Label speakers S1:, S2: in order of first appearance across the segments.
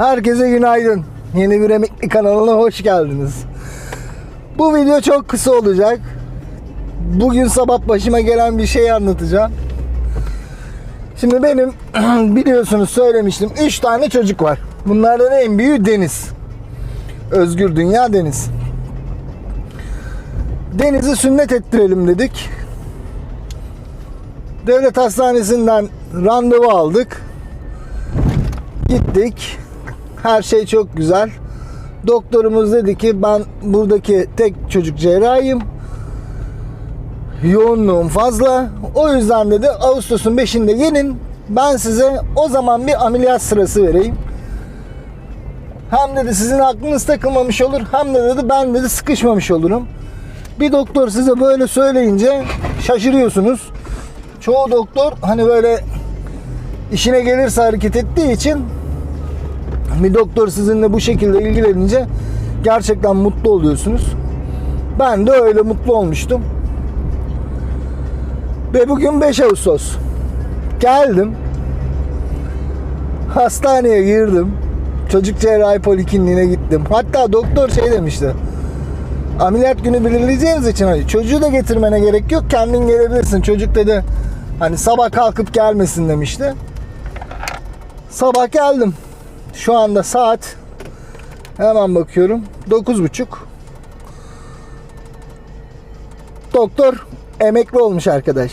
S1: Herkese günaydın. Yeni bir emekli kanalına hoş geldiniz. Bu video çok kısa olacak. Bugün sabah başıma gelen bir şey anlatacağım. Şimdi benim biliyorsunuz söylemiştim 3 tane çocuk var. Bunlardan en büyüğü Deniz. Özgür Dünya Deniz. Deniz'i sünnet ettirelim dedik. Devlet hastanesinden randevu aldık. Gittik. Her şey çok güzel. Doktorumuz dedi ki ben buradaki tek çocuk cerrahiyim. Yoğunluğum fazla. O yüzden dedi Ağustos'un 5'inde gelin. Ben size o zaman bir ameliyat sırası vereyim. Hem dedi sizin aklınız takılmamış olur hem de dedi ben dedi sıkışmamış olurum. Bir doktor size böyle söyleyince şaşırıyorsunuz. Çoğu doktor hani böyle işine gelirse hareket ettiği için bir doktor sizinle bu şekilde ilgilenince gerçekten mutlu oluyorsunuz. Ben de öyle mutlu olmuştum. Ve bugün 5 Ağustos. Geldim. Hastaneye girdim. Çocuk cerrahi polikliniğine gittim. Hatta doktor şey demişti. Ameliyat günü belirleyeceğimiz için hani çocuğu da getirmene gerek yok. Kendin gelebilirsin. Çocuk dedi hani sabah kalkıp gelmesin demişti. Sabah geldim. Şu anda saat hemen bakıyorum 9.30. Doktor emekli olmuş arkadaş.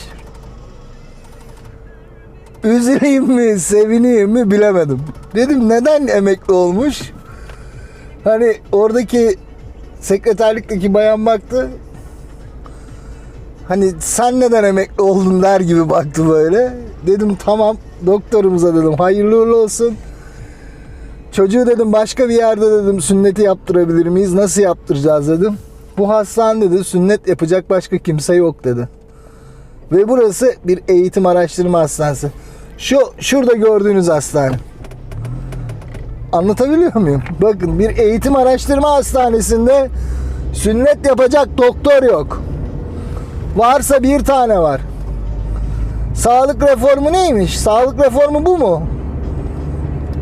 S1: Üzüleyim mi, sevineyim mi bilemedim. Dedim neden emekli olmuş? Hani oradaki sekreterlikteki bayan baktı. Hani sen neden emekli oldun der gibi baktı böyle. Dedim tamam doktorumuza dedim hayırlı uğurlu olsun. Çocuğu dedim başka bir yerde dedim sünneti yaptırabilir miyiz? Nasıl yaptıracağız dedim. Bu hastane dedi sünnet yapacak başka kimse yok dedi. Ve burası bir eğitim araştırma hastanesi. Şu şurada gördüğünüz hastane. Anlatabiliyor muyum? Bakın bir eğitim araştırma hastanesinde sünnet yapacak doktor yok. Varsa bir tane var. Sağlık reformu neymiş? Sağlık reformu bu mu?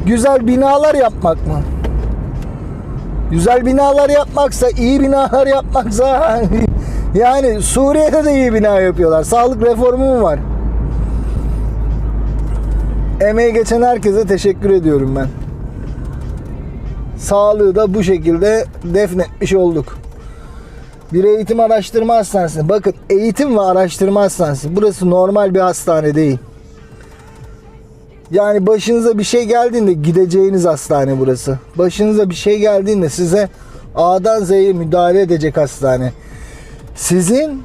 S1: Güzel binalar yapmak mı? Güzel binalar yapmaksa, iyi binalar yapmaksa yani Suriye'de de iyi bina yapıyorlar. Sağlık reformu mu var? Emeği geçen herkese teşekkür ediyorum ben. Sağlığı da bu şekilde defnetmiş olduk. Bir eğitim araştırma hastanesi. Bakın eğitim ve araştırma hastanesi. Burası normal bir hastane değil. Yani başınıza bir şey geldiğinde gideceğiniz hastane burası. Başınıza bir şey geldiğinde size A'dan Z'ye müdahale edecek hastane. Sizin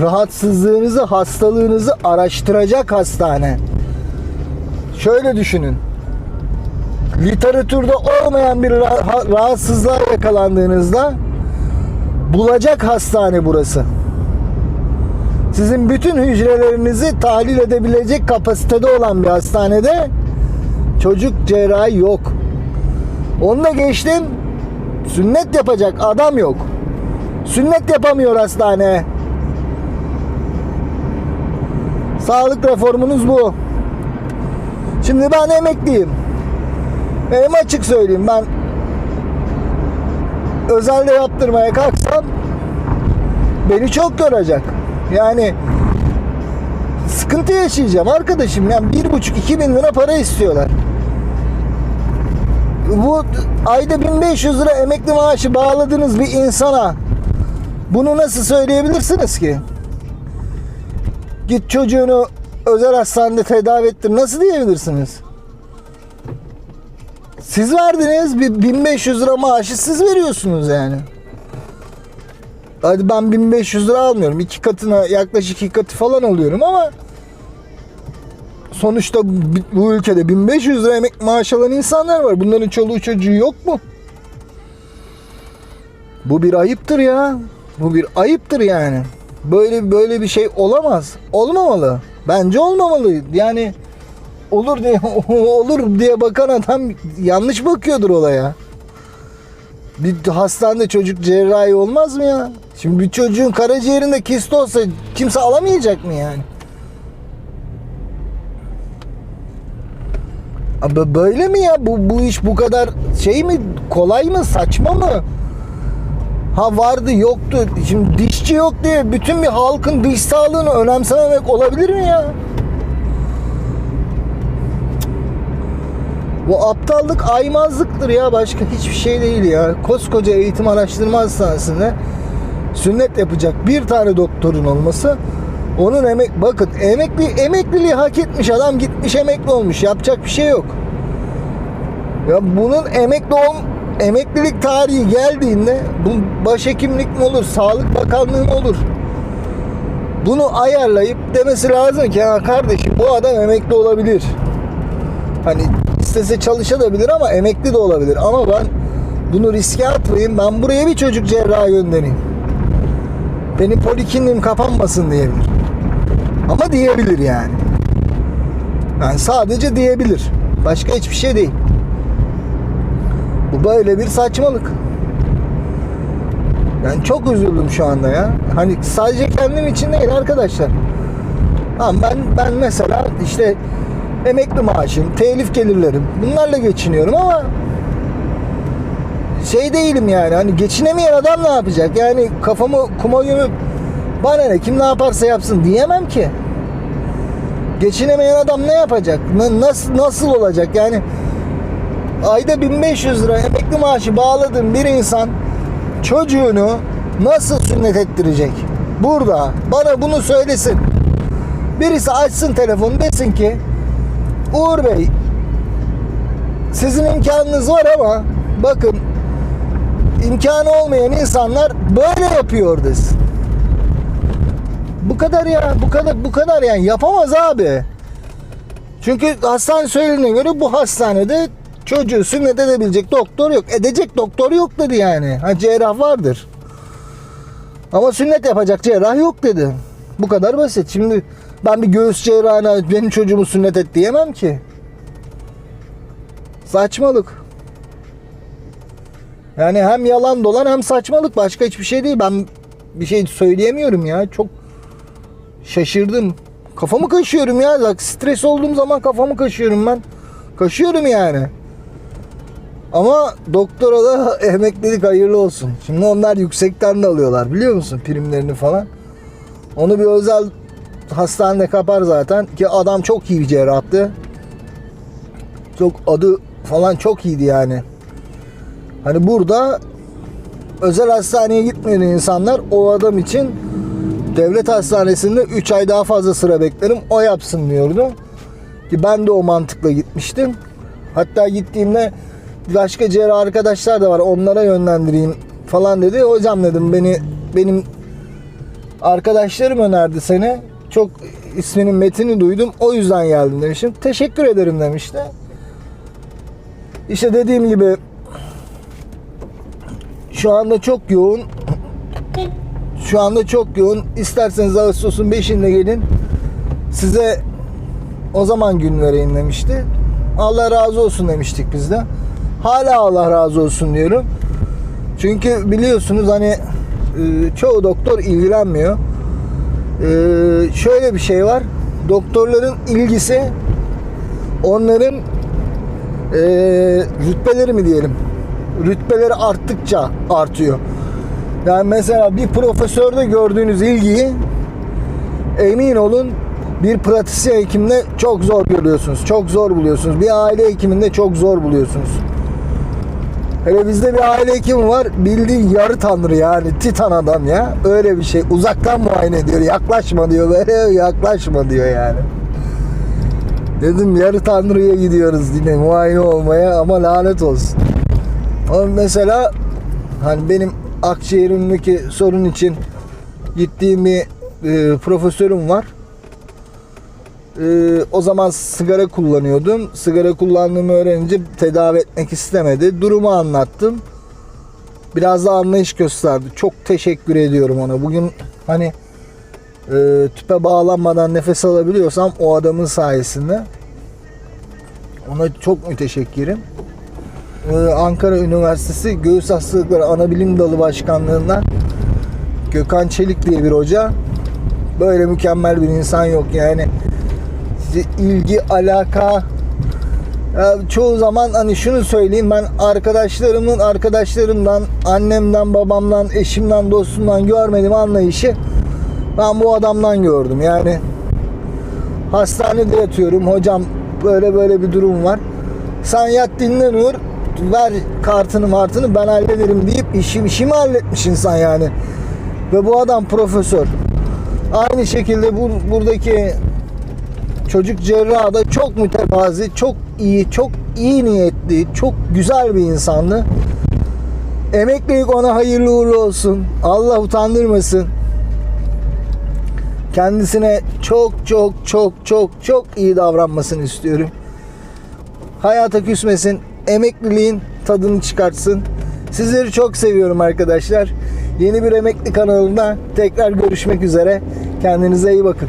S1: rahatsızlığınızı, hastalığınızı araştıracak hastane. Şöyle düşünün. Literatürde olmayan bir rah- rahatsızlığa yakalandığınızda bulacak hastane burası. Sizin bütün hücrelerinizi tahlil edebilecek kapasitede olan bir hastanede çocuk cerrahi yok. Onu da geçtim. Sünnet yapacak adam yok. Sünnet yapamıyor hastane. Sağlık reformunuz bu. Şimdi ben emekliyim. Hem açık söyleyeyim ben özelde yaptırmaya kalksam beni çok yoracak. Yani sıkıntı yaşayacağım arkadaşım. Yani bir buçuk iki bin lira para istiyorlar. Bu ayda 1500 lira emekli maaşı bağladığınız bir insana bunu nasıl söyleyebilirsiniz ki? Git çocuğunu özel hastanede tedavi ettir. Nasıl diyebilirsiniz? Siz verdiniz bir 1500 lira maaşı siz veriyorsunuz yani. Hadi ben 1500 lira almıyorum. iki katına yaklaşık iki katı falan alıyorum ama sonuçta bu ülkede 1500 lira emek maaş alan insanlar var. Bunların çoluğu çocuğu yok mu? Bu bir ayıptır ya. Bu bir ayıptır yani. Böyle böyle bir şey olamaz. Olmamalı. Bence olmamalı. Yani olur diye olur diye bakan adam yanlış bakıyordur olaya. Bir hastanede çocuk cerrahi olmaz mı ya? Şimdi bir çocuğun karaciğerinde kist olsa kimse alamayacak mı yani? Abi böyle mi ya? Bu, bu iş bu kadar şey mi? Kolay mı? Saçma mı? Ha vardı yoktu. Şimdi dişçi yok diye bütün bir halkın diş sağlığını önemsememek olabilir mi ya? Bu aptallık aymazlıktır ya başka hiçbir şey değil ya. Koskoca eğitim araştırma hastanesinde sünnet yapacak bir tane doktorun olması onun emek bakın emekli emekliliği hak etmiş adam gitmiş emekli olmuş yapacak bir şey yok. Ya bunun emekli ol emeklilik tarihi geldiğinde bu başhekimlik mi olur, Sağlık Bakanlığı mı olur? Bunu ayarlayıp demesi lazım ki ya kardeşim bu adam emekli olabilir. Hani istese çalışabilir ama emekli de olabilir. Ama ben bunu riske atmayayım. Ben buraya bir çocuk cerrahı göndereyim. Benim polikliniğim kapanmasın diyebilir. Ama diyebilir yani. Yani sadece diyebilir. Başka hiçbir şey değil. Bu böyle bir saçmalık. Ben çok üzüldüm şu anda ya. Hani sadece kendim için değil arkadaşlar. Tamam ben ben mesela işte emekli maaşım, telif gelirlerim bunlarla geçiniyorum ama şey değilim yani hani geçinemeyen adam ne yapacak? Yani kafamı kuma gömüp bana ne kim ne yaparsa yapsın diyemem ki. Geçinemeyen adam ne yapacak? Na- Nasıl nasıl olacak? Yani ayda 1500 lira emekli maaşı bağladığın bir insan çocuğunu nasıl sünnet ettirecek? Burada bana bunu söylesin. Birisi açsın telefonu desin ki Uğur Bey sizin imkanınız var ama bakın imkanı olmayan insanlar böyle yapıyor desin. Bu kadar ya bu kadar bu kadar yani yapamaz abi. Çünkü hastane söylediğine göre bu hastanede çocuğu sünnet edebilecek doktor yok. Edecek doktor yok dedi yani. Ha cerrah vardır. Ama sünnet yapacak cerrah yok dedi. Bu kadar basit. Şimdi ben bir göğüs cerrahına benim çocuğumu sünnet et diyemem ki. Saçmalık. Yani hem yalan dolan hem saçmalık. Başka hiçbir şey değil. Ben bir şey söyleyemiyorum ya. Çok şaşırdım. Kafamı kaşıyorum ya. Bak stres olduğum zaman kafamı kaşıyorum ben. Kaşıyorum yani. Ama doktora da emeklilik hayırlı olsun. Şimdi onlar yüksekten de alıyorlar biliyor musun primlerini falan. Onu bir özel hastanede kapar zaten ki adam çok iyi bir cerrahtı. Çok adı falan çok iyiydi yani. Hani burada özel hastaneye gitmeyen insanlar o adam için devlet hastanesinde 3 ay daha fazla sıra beklerim o yapsın diyordu. Ki ben de o mantıkla gitmiştim. Hatta gittiğimde başka cerrah arkadaşlar da var onlara yönlendireyim falan dedi. Hocam dedim beni benim arkadaşlarım önerdi seni. Çok isminin metini duydum. O yüzden geldim demişim. Teşekkür ederim demişti. İşte dediğim gibi şu anda çok yoğun. Şu anda çok yoğun. İsterseniz Ağustos'un 5'inde gelin. Size o zaman gün vereyim demişti. Allah razı olsun demiştik biz de. Hala Allah razı olsun diyorum. Çünkü biliyorsunuz hani e, çoğu doktor ilgilenmiyor. E, şöyle bir şey var. Doktorların ilgisi onların e, rütbeleri mi diyelim? Rütbeleri arttıkça artıyor. Yani mesela bir profesörde gördüğünüz ilgiyi emin olun bir pratisyen hekimde çok zor görüyorsunuz. Çok zor buluyorsunuz. Bir aile hekiminde çok zor buluyorsunuz. Hele bizde bir aile hekimi var. Bildiğin yarı tanrı yani. Titan adam ya. Öyle bir şey. Uzaktan muayene ediyor. Yaklaşma diyor. Böyle yaklaşma diyor yani. Dedim yarı tanrıya gidiyoruz yine muayene olmaya ama lanet olsun. Ama mesela hani benim akciğerimdeki sorun için gittiğim bir e, profesörüm var. E, o zaman sigara kullanıyordum. Sigara kullandığımı öğrenince tedavi etmek istemedi. Durumu anlattım. Biraz da anlayış gösterdi. Çok teşekkür ediyorum ona. Bugün hani e, tüpe bağlanmadan nefes alabiliyorsam o adamın sayesinde. Ona çok müteşekkirim. Ee, Ankara Üniversitesi Göğüs Hastalıkları Anabilim Dalı Başkanlığından Gökhan Çelik diye bir hoca. Böyle mükemmel bir insan yok yani. İlgi, alaka çoğu zaman hani şunu söyleyeyim ben arkadaşlarımın arkadaşlarımdan, annemden, babamdan, eşimden, dostumdan görmediğim anlayışı ben bu adamdan gördüm. Yani hastanede yatıyorum hocam böyle böyle bir durum var. Sen yat dinlen Uğur ver kartını martını ben hallederim deyip işim işimi halletmiş insan yani. Ve bu adam profesör. Aynı şekilde bu, buradaki çocuk cerrahı da çok mütevazi, çok iyi, çok iyi niyetli, çok güzel bir insandı. Emeklilik ona hayırlı uğurlu olsun. Allah utandırmasın. Kendisine çok çok çok çok çok iyi davranmasını istiyorum. Hayata küsmesin. Emekliliğin tadını çıkartsın. Sizleri çok seviyorum arkadaşlar. Yeni bir emekli kanalında tekrar görüşmek üzere. Kendinize iyi bakın.